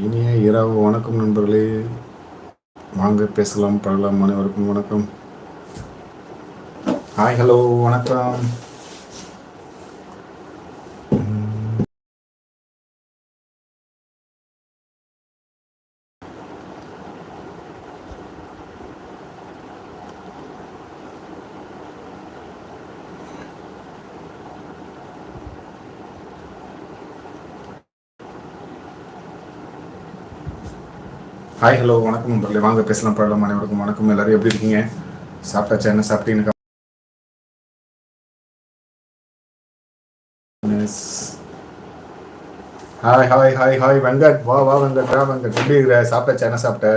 இனிய இரவு வணக்கம் நண்பர்களே. வாங்க பேசலாம் பழகலாம் அனைவருக்கும் வணக்கம். ஹாய் ஹலோ வணக்கம். ஹாய் ஹலோ வணக்கம் நண்பர்களே. வாங்க பேசலாம் பழம் அனைவருக்கும் வணக்கம். எல்லாரும் எப்படி இருக்கீங்க? சாப்பிட்டாச்சா என்ன சாப்பிட்டீங்க hi hi hi hi Venkat. வா வா வெங்கட் வா வெங்கட். எப்படி இருக்கிற? சாப்பிட்டாச்சா என்ன சாப்பிட்ட?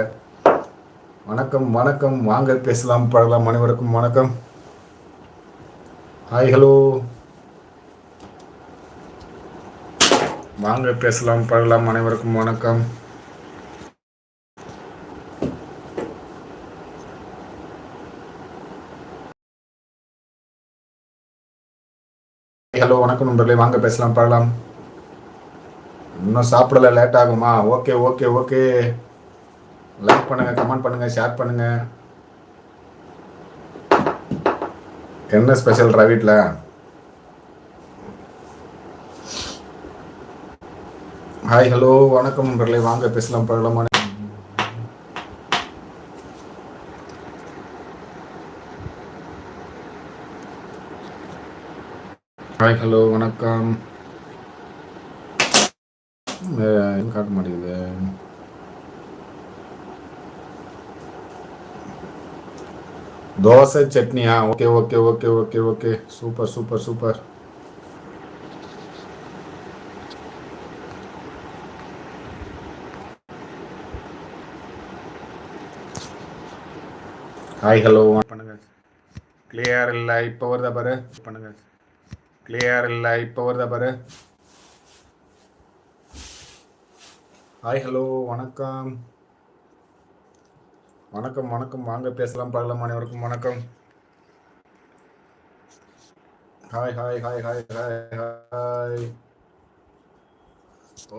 வணக்கம் வணக்கம். வாங்க பேசலாம் பழகலாம். அனைவருக்கும் வணக்கம். ஹாய் ஹலோ வாங்க பேசலாம் பழகலாம். அனைவருக்கும் வணக்கம். ஹலோ வணக்கம் நண்பர்களே. வாங்க பேசலாம் பழகலாம் இன்னும் சாப்பிடல லேட் ஆகுமா? Okay okay okay. லைக் பண்ணுங்க கமெண்ட் பண்ணுங்க ஷேர் பண்ணுங்க. என்ன ஸ்பெஷல் வீட்டில் ஹாய் ஹலோ வணக்கம் நண்பர்களே. வாங்க பேசலாம் பழகலாம் ஹாய் ஹலோ வணக்கம். காட்ட மாட்டேங்குது? தோசை சட்னியா? Okay okay okay okay okay. Super super super. Hi hello பண்ணுங்க கிளியர் இல்லை இப்போ வருதா பாரு? பண்ணுங்க. கிளியர் இல்லை இப்போ வருதா பாரு. ஹாய் ஹலோ வணக்கம். வணக்கம் வணக்கம். வாங்க பேசலாம் பார்க்கலாம் அனைவருக்கும் வணக்கம். Hi hi hi hi hi hi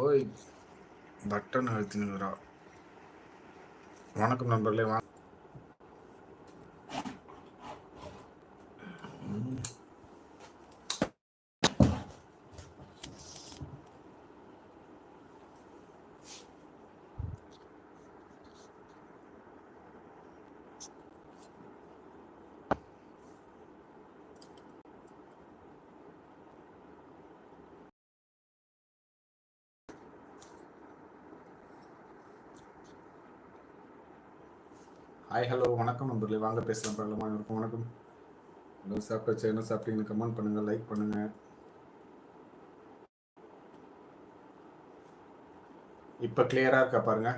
ஓய் பட்டன் அழுத்தினுங்கிறா வணக்கம் நண்பர்களே வா ஹாய் ஹலோ வணக்கம் நண்பர்களே. வாங்க பேசலாம். பழகலாம் இருக்கும் வணக்கம். ஹலோ சாப்பிட்டாச்சு என்ன சாப்பிட்டீங்கன்னு கமெண்ட் பண்ணுங்கள் லைக் பண்ணுங்கள் இப்போ கிளியராக இருக்கா பாருங்க.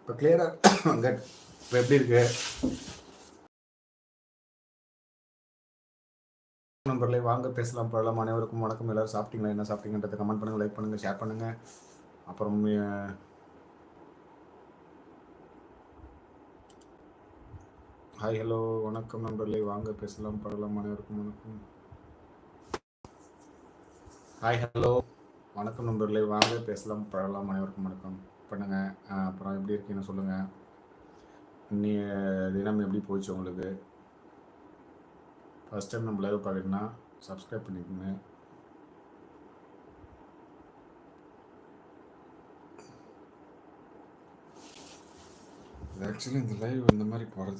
இப்போ கிளியராக அங்கே இப்போ எப்படி இருக்கு? நண்பர்களே வாங்க பேசலாம். பழகலாம் அனைவருக்கும் வணக்கம். எல்லாரும் சாப்பிட்டீங்களா? என்ன சாப்பிட்டீங்கன்றதை கமெண்ட் பண்ணுங்கள் லைக் பண்ணுங்கள் ஷேர் பண்ணுங்கள் அப்புறம் ஹாய் ஹலோ வணக்கம் நண்பர்களே. வாங்க பேசலாம் படலாம். அனைவருக்கும் வணக்கம். ஹாய் ஹலோ வணக்கம் நண்பர்களே. வாங்க பேசலாம் பழகலாம் அனைவருக்கும் வணக்கம். பண்ணுங்க. அப்புறம் எப்படி இருக்கீங்கன்னு சொல்லுங்க. நீ தினம் எப்படி போச்சு உங்களுக்கு? ஃபர்ஸ்ட் டைம் நம்ம லைவ் பார்க்குறீங்கன்னா சப்ஸ்கிரைப் பண்ணிக்கோங்க. ஆக்சுவலி இந்த லைவ் இந்த மாதிரி போகிறது